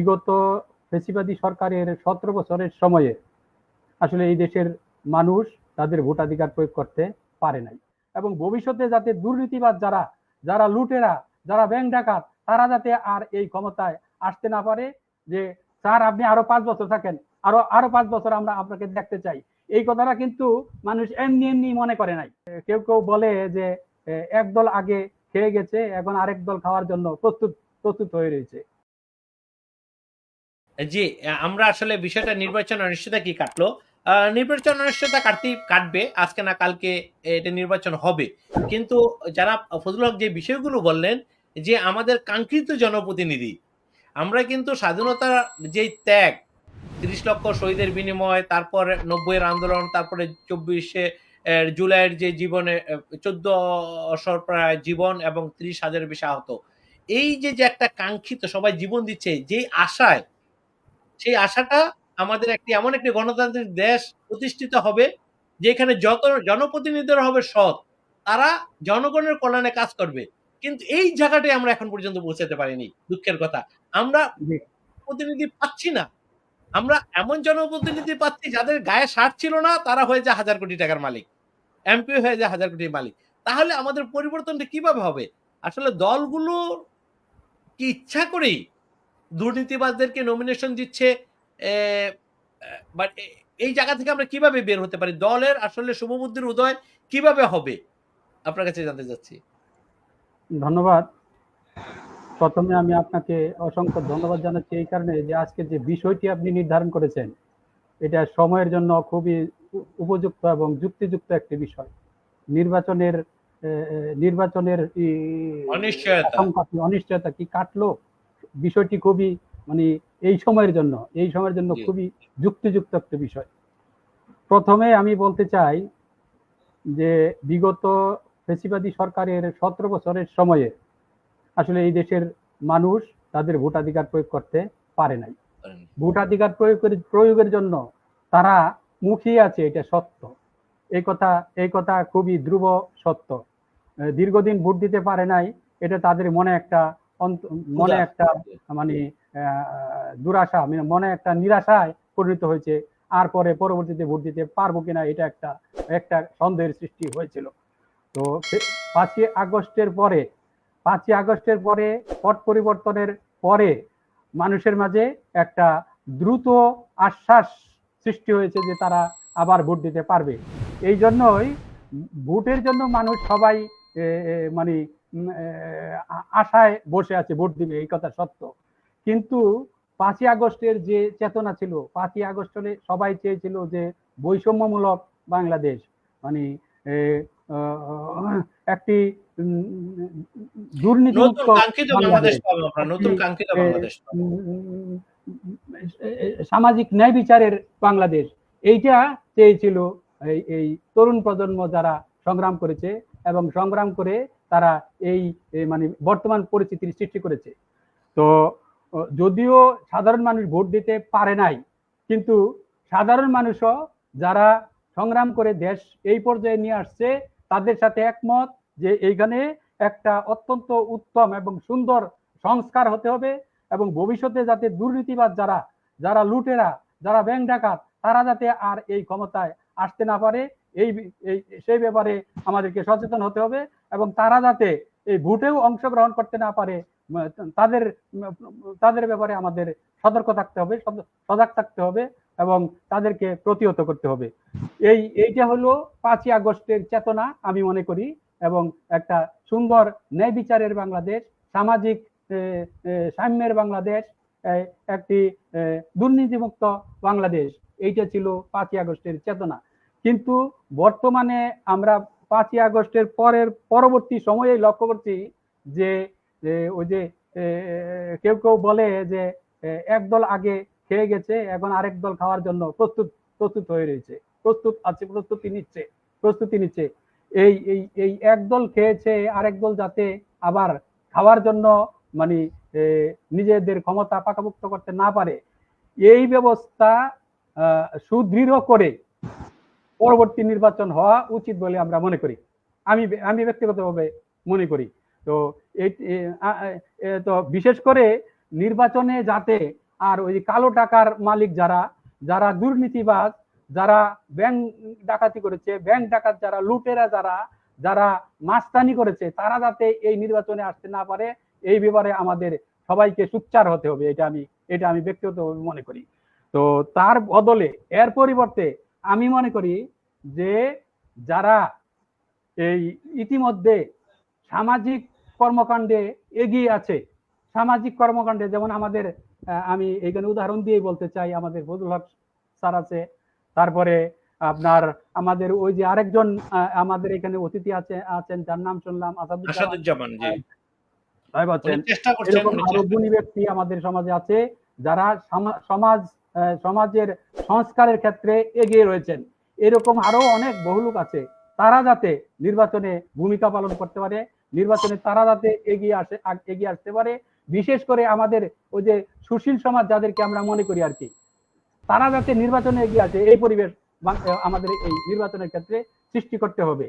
বিগত ফেসিবাদী সরকারের সতেরো বছরের সময়ে আসলে এই দেশের মানুষ তাদের ভোটাধিকার প্রয়োগ করতে পারে নাই। এবং ভবিষ্যতে যাতে দুর্নীতিবাদ যারা যারা লুটেরা, যারা ব্যাংক ডাকাত, তারা যাতে আর এই ক্ষমতায় আসতে না পারে যে, স্যার, আপনি আরও পাঁচ বছর থাকেন, আরও আরও পাঁচ বছর আমরা আপনাকে দেখতে চাই। এই কথাটা কিন্তু মানুষ এমনি এমনি মনে করে নাই। কেউ কেউ বলে যে একদল আগে খেয়ে গেছে, এখন আরেক দল খাওয়ার জন্য প্রস্তুত প্রস্তুত হয়ে রয়েছে। জি আমরা আসলে বিষয়টা নির্বাচন অনিশ্চয়তা কি কাটলো? নির্বাচন অনিশ্চয়তা কাটতেই কাটবে, আজকে না কালকে এটা নির্বাচন হবে। কিন্তু যারা ফজলুল হক যে বিষয়গুলো বললেন, যে আমাদের কাঙ্ক্ষিত জনপ্রতিনিধি, আমরা কিন্তু স্বাধীনতার যে ত্যাগ, তিরিশ লক্ষ শহীদের বিনিময়, তারপর নব্বইয়ের আন্দোলন, তারপরে চব্বিশে জুলাইয়ের যে জীবনে চোদ্দ প্রায় জীবন এবং ত্রিশ হাজারের বেশি আহত, এই যে যে একটা কাঙ্ক্ষিত সবাই জীবন দিচ্ছে, যেই আশায় সেই আশাটা আমাদের একটি এমন একটি গণতান্ত্রিক দেশ প্রতিষ্ঠিত হবে যেখানে যত জনপ্রতিনিধিরা হবে সৎ তারা জনগণের কল্যাণে কাজ করবে। কিন্তু এই জায়গাটাই আমরা এখন পর্যন্ত পৌঁছাতে পারিনি দুঃখের কথা। আমরা প্রতিনিধি পাচ্ছি না। আমরা এমন জনপ্রতিনিধি পাচ্ছি যাদের গায়ে শার্ট ছিল না তারা হয়ে যায় হাজার কোটি টাকার মালিক। এমপি হয়ে যায় হাজার কোটির মালিক। তাহলে আমাদের পরিবর্তনটা কীভাবে হবে? আসলে দলগুলো কি ইচ্ছা করেই দুর্নীতিবাজদেরকে নমিনেশন দিচ্ছে বাট এই জায়গা থেকে আমরা কীভাবে বের হতে পারি? দলের আসলে শুভবুদ্ধির উদয় কীভাবে হবে? আপনার কাছে জানতে চাচ্ছি। ধন্যবাদ। প্রথমে আমি আপনাকে অসংখ্য ধন্যবাদ জানাচ্ছি এই কারণে যে আজকে যে বিষয়টি আপনি নির্ধারণ করেছেন এটা সময়ের জন্য খুবই উপযুক্ত এবং যুক্তিযুক্ত একটি বিষয়। নির্বাচনের নির্বাচনের অনিশ্চয়তা। অনিশ্চয়তা কি কাটলো? বিষয়টি খুবই মানে এই সময়ের জন্য এই সময়ের জন্য খুবই যুক্তিযুক্ত একটা বিষয়। প্রথমে আমি বলতে চাই যে বিগত ফেসিবাদী সরকারের সতেরো বছরের সময়ে আসলে এই দেশের মানুষ তাদের ভোটাধিকার প্রয়োগ করতে পারে নাই। ভোটাধিকার প্রয়োগের প্রয়োগের জন্য তারা মুখিয়ে আছে এটা সত্য। এই কথা এই কথা খুবই ধ্রুব সত্য। দীর্ঘদিন ভোট দিতে পারে নাই এটা তাদের মনে একটা মনে একটা মানে দুরাশা মানে মনে একটা নিরাশায় পরিণত হয়েছে। আর পরে পরবর্তীতে ভোট দিতে পারব কিনা এটা একটা একটা সন্দেহের সৃষ্টি হয়েছিল। তো পাঁচই আগস্টের পরে পাঁচই আগস্টের পরে পট পরিবর্তনের পরে মানুষের মাঝে একটা দ্রুত আশ্বাস সৃষ্টি হয়েছে যে তারা আবার ভোট দিতে পারবে। এই জন্যই ভোটের জন্য মানুষ সবাই মানে আশায় বসে আছে ভোট দিবে এই কথা সত্য কিন্তু পাঁচই আগস্টের যে চেতনা ছিল পাঁচই আগস্ট হলে সবাই চেয়েছিল যে বৈষম্যমূলক বাংলাদেশ মানে একটি। উম, সামাজিক ন্যায় বিচারের বাংলাদেশ এইটা চেয়েছিল এই তরুণ প্রজন্ম যারা সংগ্রাম করেছে এবং সংগ্রাম করে তারা এই মানে বর্তমান পরিস্থিতির সৃষ্টি করেছে। তো যদিও সাধারণ মানুষ ভোট দিতে পারে নাই, কিন্তু সাধারণ মানুষও যারা সংগ্রাম করে দেশ এই পর্যায়ে নিয়ে আসছে, তাদের সাথে একমত যে এইখানে একটা অত্যন্ত উত্তম এবং সুন্দর সংস্কার হতে হবে এবং ভবিষ্যতে যাতে দুর্নীতিবাদ যারা যারা লুটেরা, যারা ব্যাংক ডাকাত, তারা যাতে আর এই ক্ষমতায় আসতে না পারে এই সেই ব্যাপারে আমাদেরকে সচেতন হতে হবে এবং তারা যাতে এই ভোটেও অংশগ্রহণ করতে না পারে তাদের তাদের ব্যাপারে আমাদের সতর্ক থাকতে হবে সজাগ থাকতে হবে এবং তাদেরকে প্রতিহত করতে হবে। এই, এইটা হলো পাঁচই আগস্টের চেতনা আমি মনে করি এবং একটা সুন্দর ন্যায় বিচারের বাংলাদেশ, সামাজিক সাম্যের বাংলাদেশ একটি দুর্নীতিমুক্ত বাংলাদেশ। এইটা ছিল পাঁচই আগস্টের চেতনা। কিন্তু বর্তমানে আমরা পাঁচই আগস্টের পরের পরবর্তী সময়ে লক্ষ্য করছি যে ওই যে কেউ কেউ বলে যে একদল আগে খেয়ে গেছে, এখন আরেক দল খাওয়ার জন্য প্রস্তুত প্রস্তুত হয়ে রয়েছে। প্রস্তুত আছে, প্রস্তুতি নিচ্ছে প্রস্তুতি নিচ্ছে। এই এই এই একদল খেয়েছে, আরেক দল যাতে আবার খাওয়ার জন্য মানে নিজেদের ক্ষমতা পাকাপোক্ত করতে না পারে। এই ব্যবস্থা সুদৃঢ় করে পরবর্তী নির্বাচন হওয়া উচিত বলে আমরা মনে করি। আমি আমি ব্যক্তিগতভাবে মনে করি। তো এই তো বিশেষ করে নির্বাচনে যাতে আর ওই কালো টাকার মালিক যারা যারা দুর্নীতিবাজ, যারা ব্যাংক ডাকাতি করেছে, ব্যাংক ডাকাত যারা, লুটেরা যারা যারা মাস্তানি করেছে, তারা যাতে এই নির্বাচনে আসতে না পারে, এই ব্যাপারে আমাদের সবাইকে সুচ্চার হতে হবে। এটা আমি এটা আমি ব্যক্তিগতভাবে মনে করি। তো তার বদলে এর পরিবর্তে আমি মনে করি যে যারা এই ইতিমধ্যে সামাজিক কর্মকাণ্ডে এগিয়ে আছে সামাজিক কর্মকাণ্ডে যেমন আমাদের আমি এখানে উদাহরণ দিয়ে বলতে চাই আমাদের ফজল হক স্যার আছে তারপরে আপনার আমাদের ওই যে আরেকজন আমাদের এখানে অতিথি আছে আছেন যার নাম শুনলাম আসাদুজ্জামান। সাহেব আছেন। চেষ্টা করছেন এরকম আরও ব্যক্তি আমাদের সমাজে আছে যারা সামা- সমাজ সমাজের সংস্কারের ক্ষেত্রে এগিয়ে রয়েছেন। এরকম আরও অনেক বহু লোক আছে। তারা যাতে নির্বাচনে ভূমিকা পালন করতে পারে, নির্বাচনে তারা যাতে এগিয়ে আসে এগিয়ে আসতে পারে, বিশেষ করে আমাদের ওই যে সুশীল সমাজ যাদেরকে আমরা মনে করি আর কি, তারা যাতে নির্বাচনে এগিয়ে আসে, এই পরিবেশ আমাদের এই নির্বাচনের ক্ষেত্রে সৃষ্টি করতে হবে।